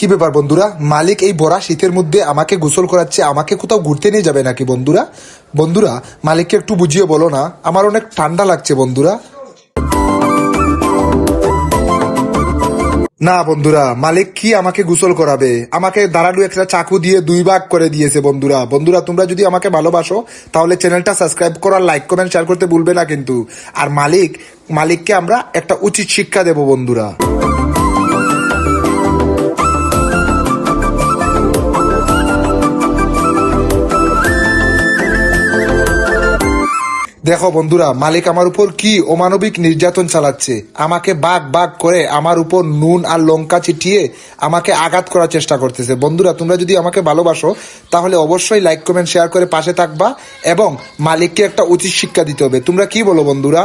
কি ব্যাপার বন্ধুরা? মালিক এই বড়া শীতের মধ্যে আমাকে গোসল করাচ্ছে, আমাকে কোথাও ঘুরতে নিয়ে যাবে নাকি বন্ধুরা? বন্ধুরা, মালিককে একটু বুঝিয়ে বলো না, আমার অনেক ঠান্ডা লাগছে বন্ধুরা। না বন্ধুরা, মালিক কি আমাকে গোসল করাবে? আমাকে দাঁড়ালু একটা চাকু দিয়ে দুই ভাগ করে দিয়েছে বন্ধুরা। বন্ধুরা, তোমরা যদি আমাকে ভালোবাসো, তাহলে চ্যানেলটা সাবস্ক্রাইব করার লাইক, কমেন্ট, শেয়ার করতে ভুলবে না কিন্তু। আর মালিক, মালিককে আমরা একটা উচিত শিক্ষা দেব বন্ধুরা। দেখো বন্ধুরা, মালিক আমার উপর কি অমানবিক নির্যাতন চালাচ্ছে। আমাকে বাঘ বাঘ করে আমার উপর নুন আর লঙ্কা ছিটিয়ে আমাকে আঘাত করার চেষ্টা করতেছে। বন্ধুরা, তোমরা যদি আমাকে ভালোবাসো, তাহলে অবশ্যই লাইক কমেন্ট শেয়ার করে পাশে থাকবা এবং মালিককে একটা উচিত শিক্ষা দিতে হবে। তোমরা কি বলো বন্ধুরা?